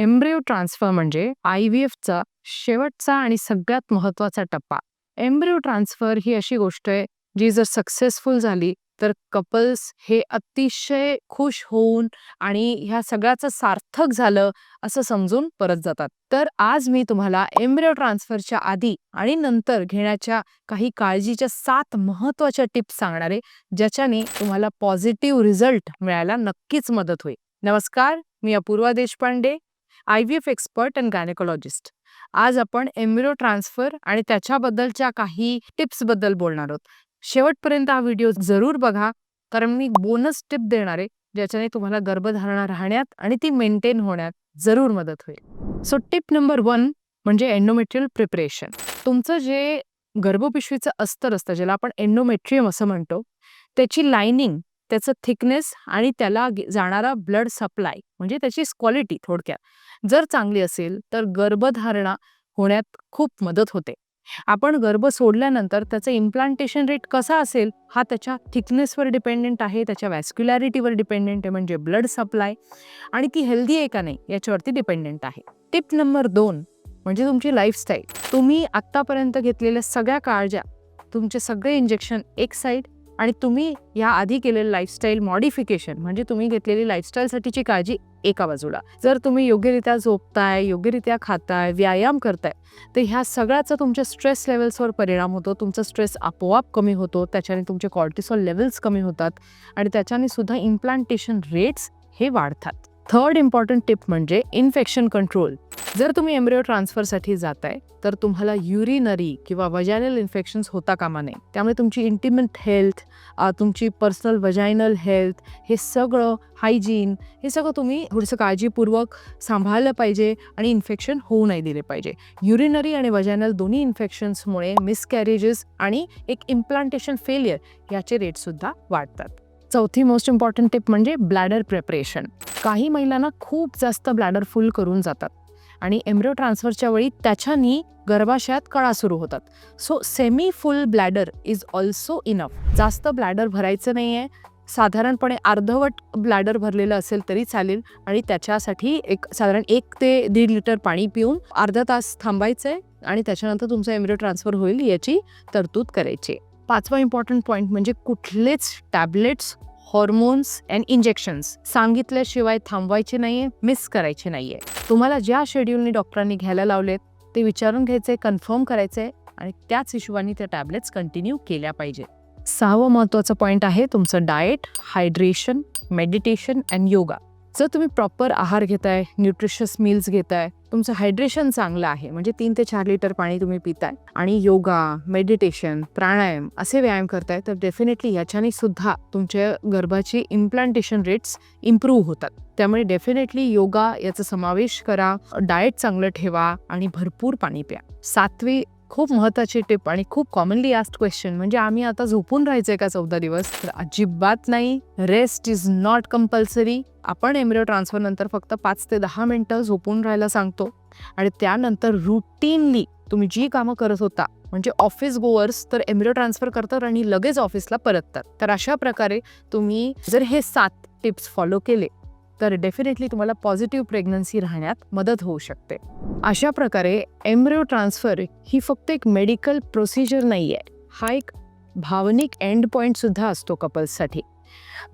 Embryo transfer म्हणजे I V एफचा शेवटचा आणि सगळ्यात महत्त्वाचा टप्पा. एम्ब्रिओ ट्रान्सफर ही अशी गोष्ट आहे जी जर सक्सेसफुल झाली तर कपल्स हे अतिशय खुश होऊन आणि ह्या सगळ्याचं सार्थक झालं असं समजून परत जातात. तर आज मी तुम्हाला एम्ब्रिओ ट्रान्सफरच्या आधी आणि नंतर घेण्याच्या काही काळजीच्या सात महत्त्वाच्या टिप्स सांगणार आहे ज्याच्याने तुम्हाला पॉझिटिव्ह रिझल्ट मिळायला नक्कीच मदत होईल. नमस्कार मी Apurva Deshpande. I V F expert and gynaecologist. आज आपण एम्ब्रिओ ट्रान्सफर आणि त्याच्याबद्दलच्या काही टिप्सबद्दल बोलणार आहोत. शेवटपर्यंत हा व्हिडिओ जरूर बघा कारण मी बोनस टिप देणार आहे ज्याच्याने तुम्हाला गर्भधारणा राहण्यात आणि ती मेंटेन होण्यात जरूर मदत होईल. सो टिप नंबर वन म्हणजे एंडोमेट्रियल प्रिपरेशन. तुमचं जे गर्भपिशवीचं अस्तर असतं ज्याला आपण एंडोमेट्रियम असं म्हणतो त्याची लाइनिंग त्याचं थिकनेस आणि त्याला जाणारा ब्लड सप्लाय म्हणजे त्याची क्वालिटी थोडक्यात जर चांगली असेल तर गर्भधारणा होण्यात खूप मदत होते. आपण गर्भ सोडल्यानंतर त्याचं इम्प्लांटेशन रेट कसा असेल हा त्याच्या थिकनेसवर डिपेंडेंट आहे त्याच्या वॅस्क्युलॅरिटीवर डिपेंडेंट आहे म्हणजे ब्लड सप्लाय आणि ती हेल्दी आहे का नाही याच्यावरती डिपेंडेंट आहे. टिप नंबर दोन म्हणजे तुमची लाईफस्टाईल तुम्ही आत्तापर्यंत घेतलेल्या सगळ्या काळज्या तुमचे सगळे इंजेक्शन एक साईड आणि तुम्ही या आधी केलेलं लाईफस्टाईल मॉडिफिकेशन म्हणजे तुम्ही घेतलेली लाईफस्टाईलसाठीची काळजी एका बाजूला. जर तुम्ही योग्यरित्या झोपताय योग्यरित्या खाताय व्यायाम करताय तर ह्या सगळ्याचा तुमच्या स्ट्रेस लेवल्सवर परिणाम होतो. तुमचा स्ट्रेस आपोआप कमी होतो. त्याच्याने तुमचे कॉर्टिसॉल लेवल्स कमी होतात आणि त्याच्याने सुद्धा इम्प्लांटेशन रेट्स हे वाढतात. थर्ड इम्पॉर्टंट टिप म्हणजे इन्फेक्शन कंट्रोल जर तुम्ही एम्ब्रिओ ट्रान्सफरसाठी जाताय तर तुम्हाला युरिनरी किंवा वजायनल इन्फेक्शन्स होता कामा नये. त्यामुळे तुमची इंटिमेट हेल्थ तुमची पर्सनल वजायनल हेल्थ हे सगळं हायजीन हे सगळं तुम्ही थोडंसं काळजीपूर्वक सांभाळलं पाहिजे आणि इन्फेक्शन होऊ नाही दिले पाहिजे. युरिनरी आणि वजायनल दोन्ही इन्फेक्शन्समुळे मिसकॅरेजेस आणि एक इम्प्लांटेशन फेलियर याचे रेटसुद्धा वाढतात. चौथी मोस्ट इम्पॉर्टंट टिप म्हणजे ब्लॅडर प्रिपरेशन काही महिलांना खूप जास्त ब्लॅडर फुल करून जातात. आणि एम्ब्रिओ ट्रान्सफरच्या वेळी त्याच्यानी गर्भाशयात कळा सुरू होतात. So semi full bladder is also enough जास्त ब्लॅडर भरायचं नाही आहे साधारणपणे अर्धवट ब्लॅडर भरलेलं असेल तरी चालेल. आणि त्याच्यासाठी एक साधारण एक ते दीड लिटर पाणी पिऊन अर्धा तास थांबायचं आहे आणि त्याच्यानंतर तुमचं एम्ब्रिओ ट्रान्सफर होईल याची तरतूद करायची. आहे. पाचवा इम्पॉर्टंट पॉईंट म्हणजे कुठलेच टॅबलेट्स हॉर्मोन्स अँड इंजेक्शन्स सांगितल्याशिवाय थांबवायचे नाहीये मिस करायचे नाहीये. तुम्हाला ज्या शेड्यूलनी डॉक्टरांनी घ्यायला लावलेत ते विचारून घ्यायचे कन्फर्म करायचे आणि त्याच हिशोबाने त्या टॅबलेट्स कंटिन्यू केल्या पाहिजे. सहावं महत्त्वाचं पॉईंट आहे तुमचं diet hydration meditation and yoga जर तुम्ही प्रॉपर आहार घेताय न्यूट्रिशियस मील्स घेताय तुमचं हायड्रेशन चांगलं आहे म्हणजे तीन ते चार लिटर पाणी तुम्ही पिताय आणि योगा मेडिटेशन प्राणायाम असे व्यायाम करताय तर डेफिनेटली याच्याने सुद्धा तुमच्या गर्भाची इम्प्लांटेशन रेट्स इम्प्रूव्ह होतात. त्यामुळे डेफिनेटली योगा याचा समावेश करा डाएट चांगलं ठेवा आणि भरपूर पाणी प्या. सातवी खूप महत्त्वाची टिप आणि खूप कॉमनली आस्ट क्वेश्चन म्हणजे आम्ही आता झोपून राहायचंय का चौदा दिवस? तर अजिबात नाही. रेस्ट इज नॉट कंपल्सरी आपण एम्ब्रिओ ट्रान्सफर नंतर फक्त पाच ते दहा मिनटं झोपून राहायला सांगतो. आणि त्यानंतर रुटीनली तुम्ही जी कामं करत होता म्हणजे ऑफिस गोअर्स तर एम्ब्रिओ ट्रान्सफर करतात आणि लगेच ऑफिसला परततात. तर अशा प्रकारे तुम्ही जर हे सात टिप्स फॉलो केले तर डेफिनेटली तुम्हाला पॉझिटिव्ह प्रेग्नन्सी राहण्यात मदत होऊ शकते. अशा प्रकारे एम्ब्रिओ ट्रान्सफर ही फक्त एक मेडिकल प्रोसिजर नाही आहे हा एक भावनिक एंड पॉईंटसुद्धा असतो कपल्ससाठी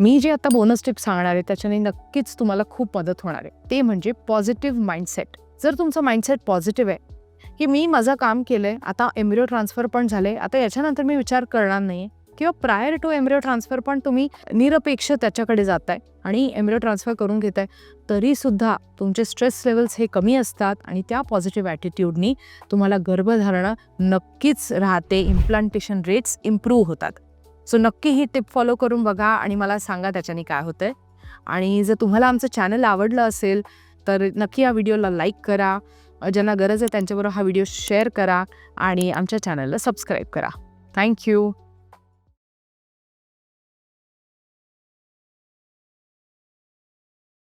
मी जे आता बोनस टिप सांगणार आहे त्याच्याने नक्कीच तुम्हाला खूप मदत होणार आहे. ते म्हणजे पॉझिटिव्ह माइंडसेट जर तुमचं माइंडसेट पॉझिटिव्ह आहे की मी माझं काम केलं आहे आता एम्ब्रिओ ट्रान्सफर पण झाले आता याच्यानंतर मी विचार करणार नाही किंवा प्रायर टू एम्ब्रिओ ट्रान्सफर पण तुम्ही निरपेक्ष त्याच्याकडे जाताय आणि एम्ब्रिओ ट्रान्सफर करून घेताय आहे तरीसुद्धा तुमचे स्ट्रेस लेवल्स हे कमी असतात आणि त्या पॉझिटिव्ह ॲटिट्यूडनी तुम्हाला गर्भधारणा नक्कीच राहते इम्प्लांटेशन रेट्स इम्प्रूव्ह होतात. सो नक्की ही टिप फॉलो करून बघा आणि मला सांगा त्याच्याने काय होतंय. आणि जर तुम्हाला आमचं चॅनल आवडलं असेल तर नक्की या व्हिडिओला लाईक करा. ज्यांना गरज आहे त्यांच्याबरोबर हा व्हिडिओ शेअर करा आणि आमच्या चॅनलला सबस्क्राईब करा. थँक्यू